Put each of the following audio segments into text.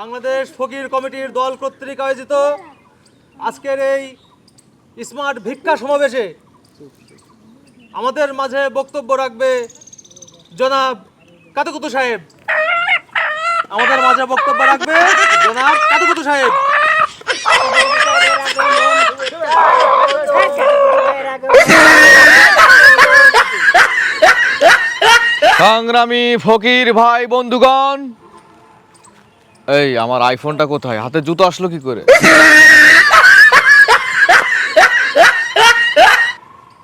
বাংলাদেশ ফকির কমিটির দল কর্তৃক আয়োজিত আজকের এই স্মার্ট ভিক্ষা সমাবেশে আমাদের মাঝে বক্তব্য রাখবে জনাব কাতুকুতু সাহেব। আমাদের মাঝে বক্তব্য রাখবে জনাব কাতুকুতু সাহেব। সংগ্রামী ফকির ভাই বন্ধুগণ এই, আমার আইফোনটা কোথায়? হাতে জুতো আসলো কি করে?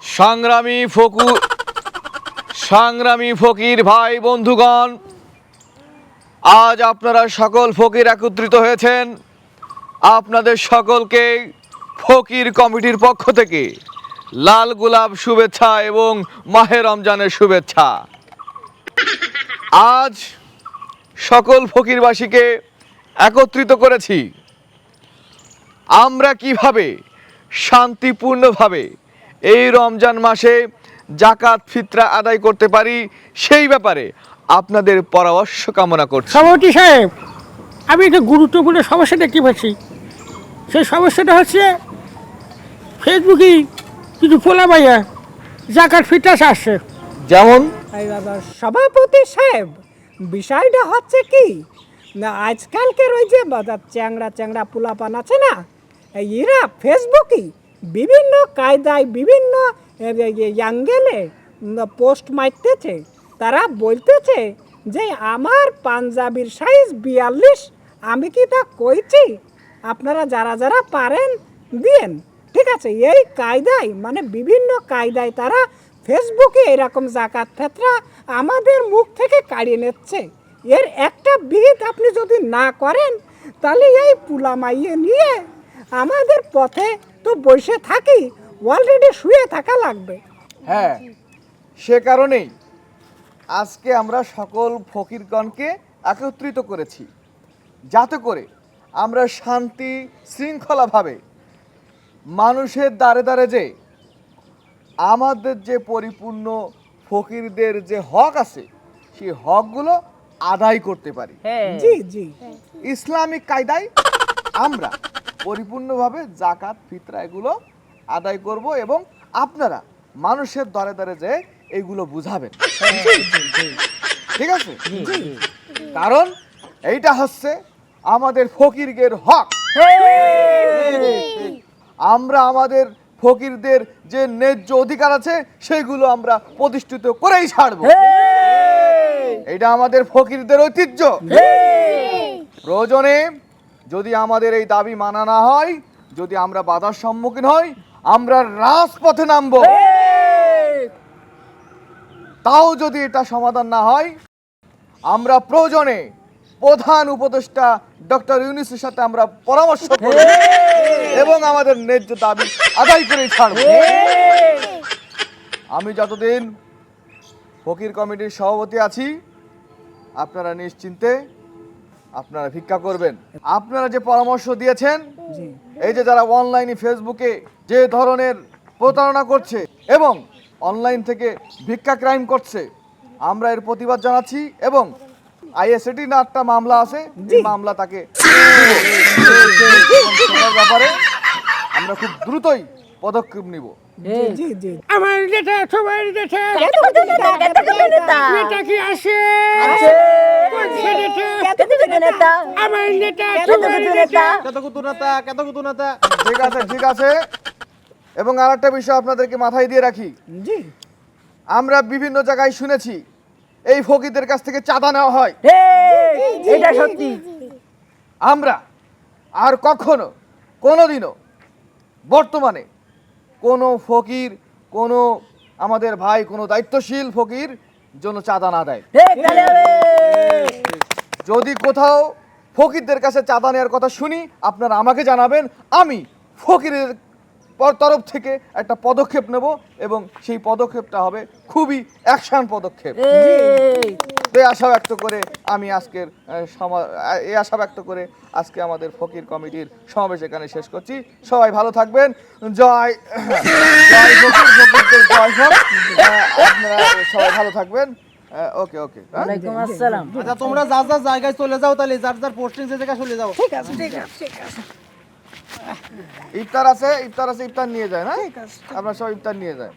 সংগ্রামী ফকু, সংগ্রামী ফকির ভাই, বন্ধুগণ, আজ আপনারা সকল ফকির একত্রিত হয়েছেন। আপনাদের সকলকে ফকির কমিটির পক্ষ থেকে লাল গোলাপ শুভেচ্ছা এবং মাহে রমজানের শুভেচ্ছা। আজ সকল ফকিরবাসীকে একত্রিত করেছি। আমরা কীভাবে শান্তিপূর্ণভাবে এই রমজান মাসে জাকাত ফিতরা আদায় করতে পারি সেই ব্যাপারে আপনাদের পরামর্শ কামনা করছি। সভাপতি সাহেব আমি একটা গুরুত্বপূর্ণ সমস্যা দেখতে পাচ্ছি। সেই সমস্যাটা হচ্ছে ফেসবুকে কিছু পোলা ভাইয়া জাকাত ফিটাস আসছে যেমন? সভাপতি সাহেব বিষয়টা হচ্ছে কি? না আজকালকের ওই যে চ্যাংড়া চ্যাংড়া পোলাপান আছে না? এরা ফেসবুকে, বিভিন্ন কায়দায় বিভিন্ন অ্যাঙ্গেলে পোস্ট মারতেছে। তারা বলতেছে যে, আমার পাঞ্জাবির সাইজ বিয়াল্লিশ, আমি কি তা কইছি? আপনারা যারা যারা পারেন, দিয়েন। ঠিক আছে, এই কায়দায় মানে বিভিন্ন কায়দায় তারা ফেসবুকে এরকম জাকাত ফেতরা আমাদের মুখ থেকে কাড়িয়ে নিচ্ছে। এর একটা বিহিত আপনি যদি না করেন, তাহলে এই পুলামাইয়ে নিয়ে আমাদের পথে তো বসে থাকি অলরেডি শুয়ে থাকা লাগবে। হ্যাঁ সে কারণেই আজকে আমরা সকল ফকিরগণকে একত্রিত করেছি। যাতে করে আমরা শান্তি শৃঙ্খলাভাবে মানুষের দ্বারে দ্বারে যে আমাদের যে পরিপূর্ণ ফকিরদের যে হক আছে, সেই হকগুলো আদায় করতে পারি। জি জি। ইসলামিক কায়দায় আমরা পরিপূর্ণভাবে জাকাত ফিতরা এগুলো আদায় করব এবং আপনারা মানুষের দরে দরে যে এইগুলো বুঝাবেন। ঠিক আছে? কারণ এইটা হচ্ছে আমাদের ফকিরদের হক। আমরা আমাদের ফকিরদের যে ন্যায্য অধিকার আছে সেগুলো আমরা প্রতিষ্ঠিত করেই ছাড়বো। এটা আমাদের ফকিরদের ঐতিহ্য। প্রয়োজনে যদি আমাদের এই দাবি মানা না হয় যদি আমরা বাধার সম্মুখীন হই আমরা রাজপথে নামবো। তাও যদি এটা সমাধান না হয় আমরা প্রয়োজনে প্রধান উপদেষ্টা ডক্টর ইউনিসের সাথে আমরা পরামর্শ করব এবং আমাদের ন্যায্য দাবি আদায় করে ছাড়ব। আমি যতদিন ফকির কমিটির সভাপতি আছি আপনারা নিশ্চিন্তে আপনারা ভিক্ষা করবেন। আপনারা যে পরামর্শ দিয়েছেন এই যে যারা অনলাইনে ফেসবুকে যে ধরনের প্রতারণা করছে এবং অনলাইন থেকে ভিক্ষা ক্রাইম করছে আমরা এর প্রতিবাদ জানাচ্ছি এবং আইএসএটি না একটা মামলা আছে যে মামলা তাকে ব্যাপারে আমরা খুব দ্রুতই পদক্ষেপ নিব। জি জি আমার যেটা এটা কি আসে? আমার নেতা কেতকুতু নেতা ঠিক আছে ঠিক আছে। এবং আর একটা বিষয় আপনাদেরকে মাথায় দিয়ে রাখি। জি। আমরা বিভিন্ন জায়গায় শুনেছি এই ফকিরদের কাছ থেকে চাঁদা নেওয়া হয়। এটা সত্যি। আমরা আর কখনো কোনোদিনও বর্তমানে কোনো ফকির কোনো আমাদের ভাই কোনো দায়িত্বশীল ফকির জন্য চাঁদা না দেয়। যদি কোথাও ফকিরদের কাছে চাঁদা নেওয়ার কথা শুনি আপনারা আমাকে জানাবেন আমি ফকিরের পর- তরফ থেকে একটা পদক্ষেপ নেব এবং সেই পদক্ষেপটা হবে খুবই অ্যাকশন পদক্ষেপ। এই আশা ব্যক্ত করে আমি আজকের এই আশা ব্যক্ত করে আজকে আমাদের ফকির কমিটির সমাবেশ এখানে শেষ করছি। সবাই ভালো থাকবেন। জয় জয় ফকির ফকিরদের জয় হোক। আপনারা সবাই ভালো থাকবেন। ওকে ওকে। ওয়ালাইকুম আসসালাম। আচ্ছা তোমরা যার যার জায়গায় চলে যাও তাহলে যার যার পোস্টিং সে জায়গায় চলে যাও। ঠিক আছে ঠিক আছে ঠিক আছে। ইফতার আছে ইফতার আছে ইফতার নিয়ে যায় না? আপনার সব ইফতার নিয়ে যায়।